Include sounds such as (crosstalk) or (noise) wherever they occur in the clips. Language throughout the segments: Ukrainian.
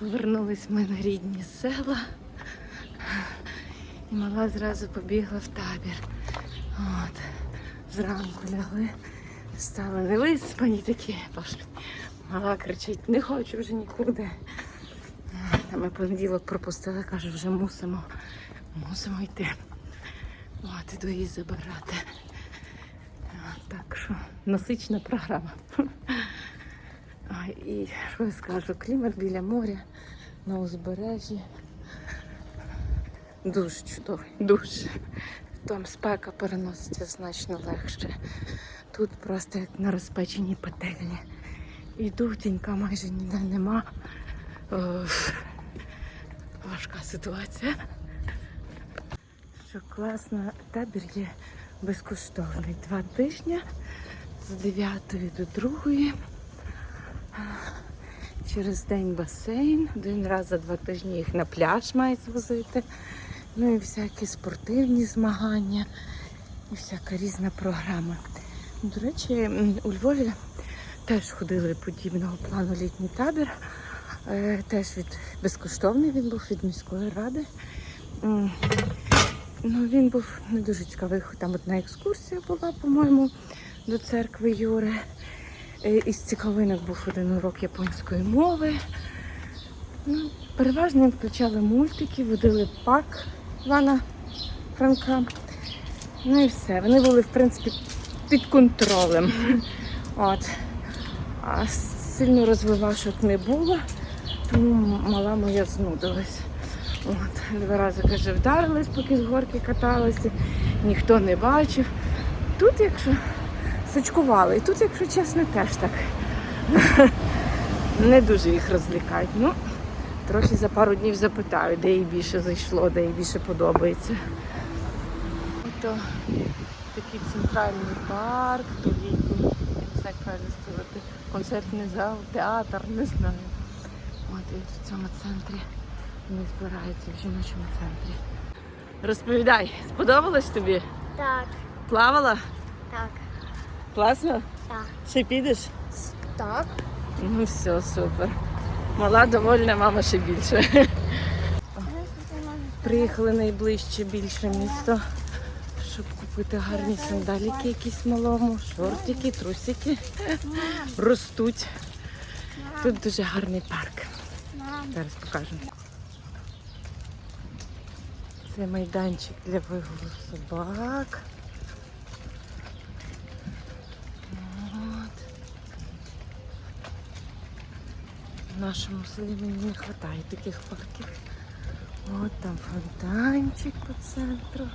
Повернулись ми на рідні села. І мала зразу побігла в табір. От. Зранку лягли, стали невиспані такі. Пошли. Мала кричить, не хочу вже нікуди. А ми понеділок пропустили, каже, вже мусимо, мусимо йти. От, іду її забирати. Так що насична програма. І що я скажу, клімат біля моря на узбережжі. Дуже чудовий, дуже. Там спека переноситься значно легше. Тут просто як на розпеченій пательні. Іду, тінька майже ніде нема. О, важка ситуація. Що класно, табір є безкоштовний. Два тижні з 9 до 2. Через день басейн, один раз за два тижні їх на пляж мають звозити. Ну і всякі спортивні змагання, і всяка різна програма. До речі, у Львові теж ходили подібного плану літній табір. Е, Теж від безкоштовний він був від міської ради. Ну, він був не дуже цікавий. Там одна екскурсія була, по-моєму, до церкви Юри. Е, Із цікавинок був один урок японської мови. Ну, переважно включали мультики, водили пак Івана Франка. Ну і все. Вони були, в принципі, під контролем. От. А сильно розвивашок не було, тому мала моя знудилась. От. Два рази каже, вдарились, поки з горки каталися, ніхто не бачив. Тут, якщо сачкували, і тут, якщо чесно, теж так. (laughs) Не дуже їх розлікають. Ну, трохи за пару днів запитаю, де їй більше зайшло, де їй більше подобається. Ото такий центральний парк, то літній, не знаю, як правильно сказати, концертний зал, театр, не знаю. От і в цьому центрі вони збираються в жіночому центрі. Розповідай, сподобалось тобі? Так, Плавала? так, Класно? так. Ще підеш? Так. Ну все, супер. Мала довольна, мама ще більше. Приїхали найближче більше місто, щоб купити гарні сандаліки якісь малому, шортики, трусики. Ростуть. Тут дуже гарний парк. Зараз покажу. Це майданчик для вигулу собак. В нашому селі мені не вистачає таких парків. От там фонтанчик по центру.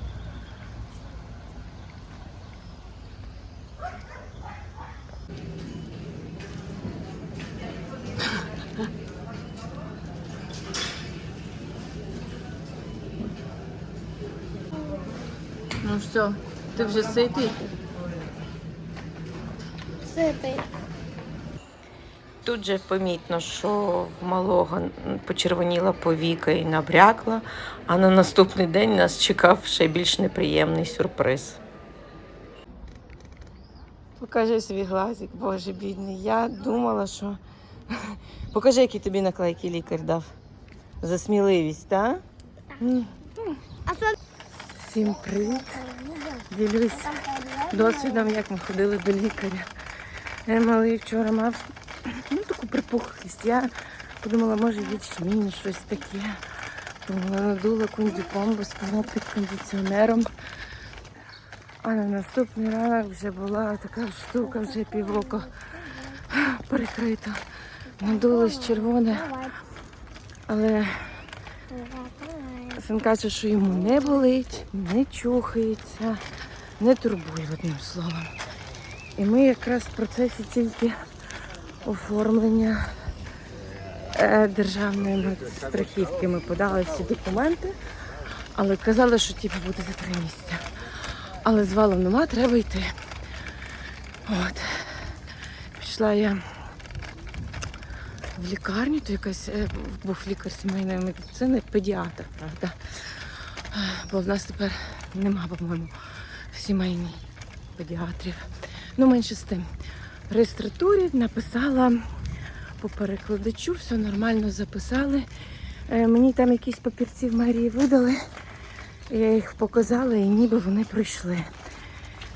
Ну що, ти вже ситий? Ситий. Тут же помітно, що в малого почервоніла повіка і набрякла, а на наступний день нас чекав ще більш неприємний сюрприз. Покажи свій глазик, боже бідний. Я думала, що. Покажи, які тобі наклейки лікар дав. За сміливість, так? Всім привіт. Ділюсь досвідом, як ми ходили до лікаря. Я малий вчора мав ну, таку припухлість. Я подумала, може ячмінь, щось таке. Думала, надула кундюком, бо спала під кондиціонером. А на наступний ранок вже була така штука, вже півроку перекрита. Надулось червоне, але Син каже, що йому не болить, не чухається, не турбує одним словом. І ми якраз в процесі тільки оформлення е, державної страхівки. Ми подали всі документи, але казали, що типу буде за три місяці. Але з валом нема, треба йти. От. Пішла я в лікарню, то якась е, був лікар сімейної медицини, педіатр, правда. Е, Бо в нас тепер нема, по-моєму, сімейній педіатрів. Ну, менше з тим. Реєстратурі написала по перекладачу, все нормально записали. Е, Мені там якісь папірці в мерії видали. Я їх показала і ніби вони пройшли.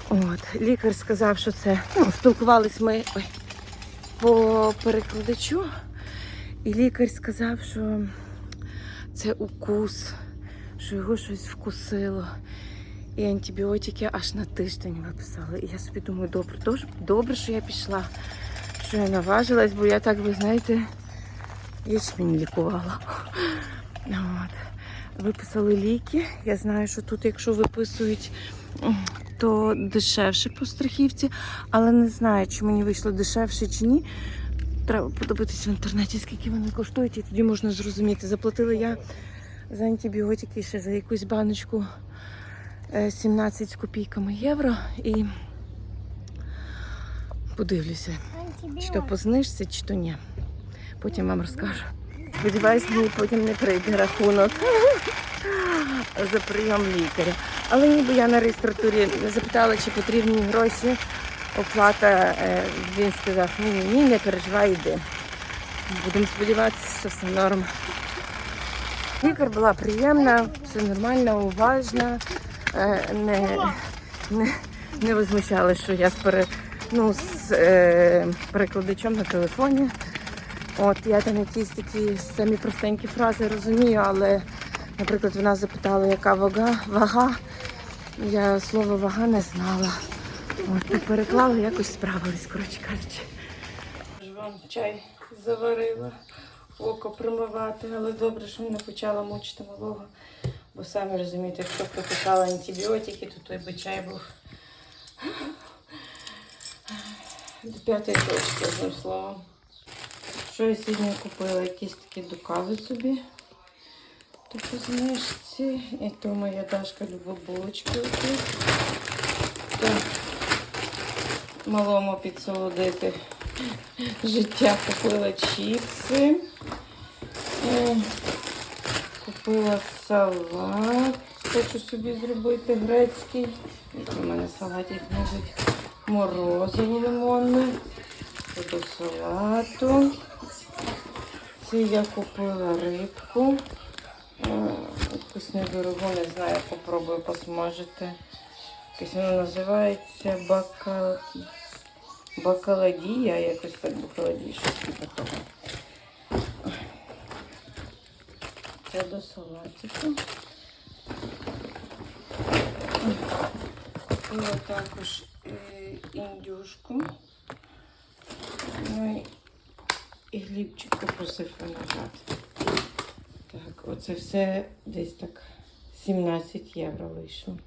От, лікар сказав, що це. Ну, спілкувались ми ой, по перекладачу, і лікар сказав, що це укус, що його щось вкусило. І антибіотики аж на тиждень виписали. І я собі думаю, добре, добре, що я пішла, що я наважилась, бо я так, ви знаєте, ячмінь лікувала. От. Виписали ліки. Я знаю, що тут, якщо виписують, то дешевше по страхівці, але не знаю, чи мені вийшло дешевше чи ні. Треба подивитися в інтернеті, скільки вони коштують, і тоді можна зрозуміти. Заплатила я за антибіотики ще за якусь баночку 17 з копійками євро і подивлюся, чи то по знижці, чи то ні. Потім вам розкажу. Сподіваюсь, мені потім не прийде рахунок за прийом лікаря. Але ніби я на реєстратурі запитала, чи потрібні гроші. Оплата, е, він сказав, ні, ні, не переживай, йди. Будемо сподіватися, що все норм. Лікар була приємна, все нормально, уважна, е, не, не, не возмущала, що я з, пере, ну, з е, перекладачем на телефоні. От я там якісь такі самі простенькі фрази розумію, але, наприклад, вона запитала, яка вага, вага. Я слово вага не знала. От, переклала, якось справилась, коротше кажучи. Вам чай заварила, око промивати, але добре, що не почала мучити малого. Бо самі розумієте, якщо прописала антибіотики, то той би чай був до п'ятої точки, одним словом. Що я сьогодні купила? Якісь такі дукави собі. По знижці. І то моя Дашка любить булочки. Так. Малому підсолодити життя купила чіпси. Е, Купила салат. Хочу собі зробити грецький. У мене салатик можуть морозиво лимонне. До салату. Це я купила рибку. Якусь недорогу, не знаю, попробую посмажити. Якось воно називається бака... бакаладія, якось так бакаладія, щось типу Це до салатику. Купила також е, індюшку. Ну і, хлібчик попросив виноград. Так, оце все десь так 17 євро вийшло.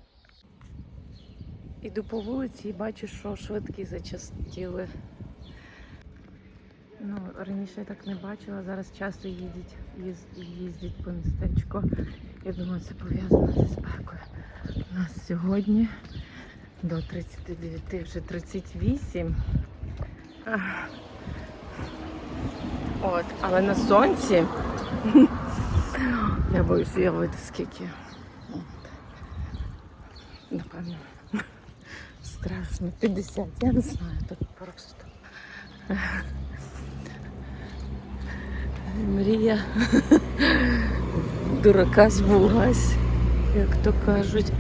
Іду по вулиці і бачу, що швидкі зачастіли. Ну, раніше я так не бачила, зараз часто їздять, їз- їздять по містечку. Я думаю, це пов'язано зі спекою. У нас сьогодні до 39, вже 38. От, але на сонці (laughs) я боюсь уявити скільки. От. Напевно. (laughs) Страшно. 50, я не знаю, так просто. Мрія дурака збулась, як то кажуть.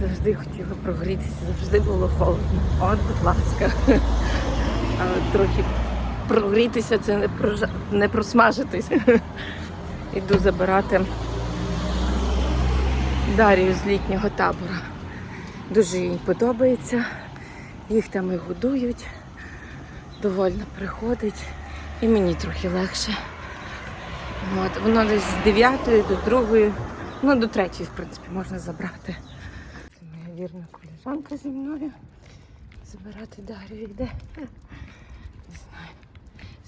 Завжди хотіла прогрітися, завжди було холодно. От, будь ласка. Але трохи прогрітися це не, прожа... не просмажитись. Іду забирати Дарію з літнього табору. Дуже їй подобається. Їх там і годують. Довольно приходить. І мені трохи легше. От, воно десь з 9 до 2, ну до 3, в принципі, можна забрати. Це моя вірна коліжанка зі мною. Забирати Дар'ю йде. Не знаю.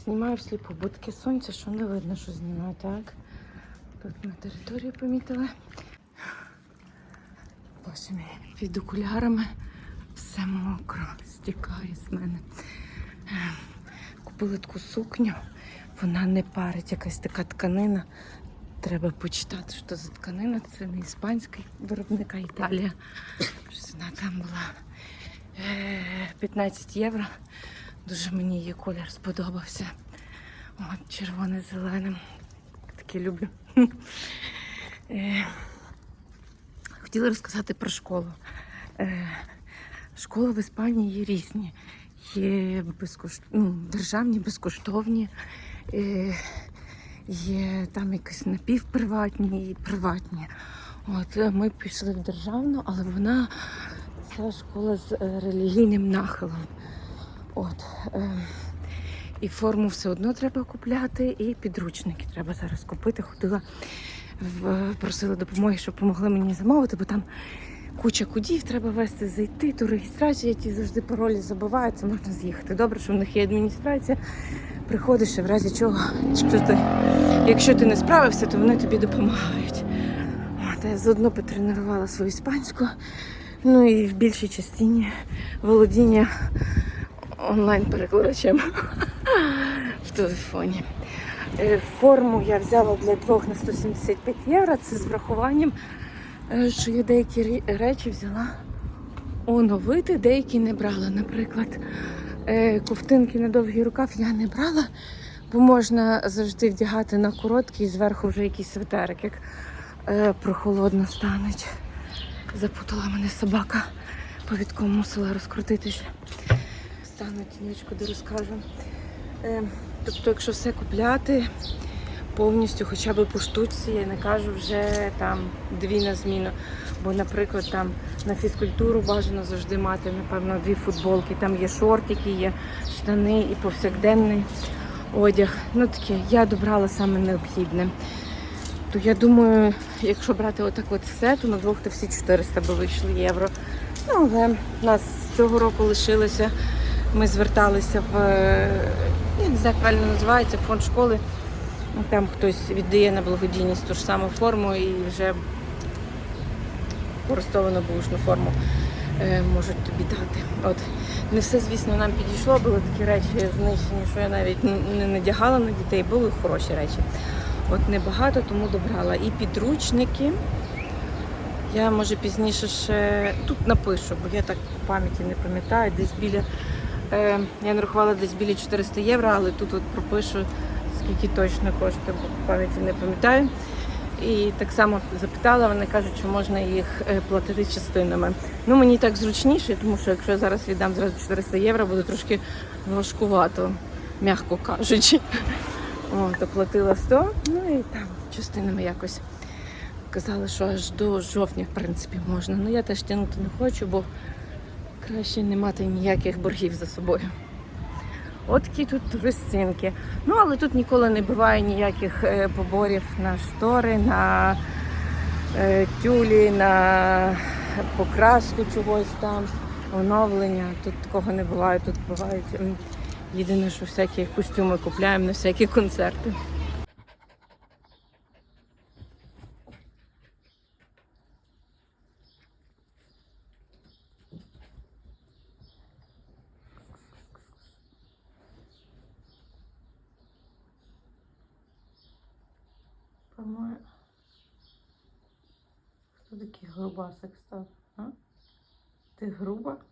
Знімаю всліпу будки сонця, що не видно, що знімаю, так? Тут ми територію помітили. Боже мій, під окулярами все мокро, стікає з мене. Е, Купила таку сукню, вона не парить, якась така тканина. Треба почитати, що за тканина. Це не іспанська виробника Італія. Вона там була е, 15 євро. Дуже мені її колір сподобався. От, червоне з зеленим. Таке люблю. Е, Хотіла розказати про школу. Е, Школи в Іспанії є різні. Є безкош... ну, державні, безкоштовні, е, є там якісь напівприватні і приватні. От е, ми пішли в державну, але вона це школа з е, релігійним нахилом. От, і форму все одно треба купляти, і підручники треба зараз купити. Ходила, просила допомоги, щоб допомогли мені замовити, бо там куча кудів треба вести, зайти, ту реєстрацію, ті завжди паролі забуваються, можна з'їхати. Добре, що в них є адміністрація. Приходиш і в разі чого, якщо ти, якщо ти не справився, то вони тобі допомагають. От, я заодно потренувала свою іспанську. Ну і в більшій частині володіння онлайн-перекладачем (laughs) в телефоні. Е, Форму я взяла для двох на 175 євро. Це з врахуванням, що я деякі речі взяла оновити, деякі не брала. Наприклад, е, ковтинки на довгий рукав я не брала, бо можна завжди вдягати на короткий і зверху вже якийсь светерик, як е, прохолодно станеть. Запутала мене собака. Повідком мусила розкрутитися. Стану тінечку, де розкажу. Е, тобто, якщо все купляти повністю, хоча б по штучці, я не кажу вже там дві на зміну. Бо, наприклад, там на фізкультуру бажано завжди мати, напевно, дві футболки. Там є шортики, є штани і повсякденний одяг. Ну таке, я добрала саме необхідне. То я думаю, якщо брати отак от все, то на двох то всі 400 би вийшли євро. Ну, але нас цього року лишилося. Ми зверталися в як правильно називається, фонд школи. Ну, Там хтось віддає на благодійність ту ж саму форму і вже користовану бушну форму е, можуть тобі дати. От не все, звісно, нам підійшло. Були такі речі знищені, що я навіть не надягала на дітей. Були хороші речі. От небагато, тому добрала. І підручники. Я може пізніше ще тут напишу, бо я так по пам'яті не пам'ятаю. Десь біля е, я нарахувала десь біля 400 євро, але тут от пропишу скільки точно коштує, бо пам'яті не пам'ятаю. І так само запитала, вони кажуть, що можна їх е, платити частинами. Ну мені так зручніше, тому що якщо я зараз віддам зразу 400 євро, буде трошки важкувато, м'яко кажучи. (laughs) О, то платила 100, ну і там частинами якось. Казали, що аж до жовтня, в принципі, можна. Ну я теж тягнути не хочу, бо краще не мати ніяких боргів за собою. От такі тут туристинки. Ну, але тут ніколи не буває ніяких е, поборів на штори, на е, тюлі, на покраску чогось там, оновлення. Тут такого не буває. Тут бувають єдине, що всякі костюми купляємо на всякі концерти. Грубасик став? А? Ти груба?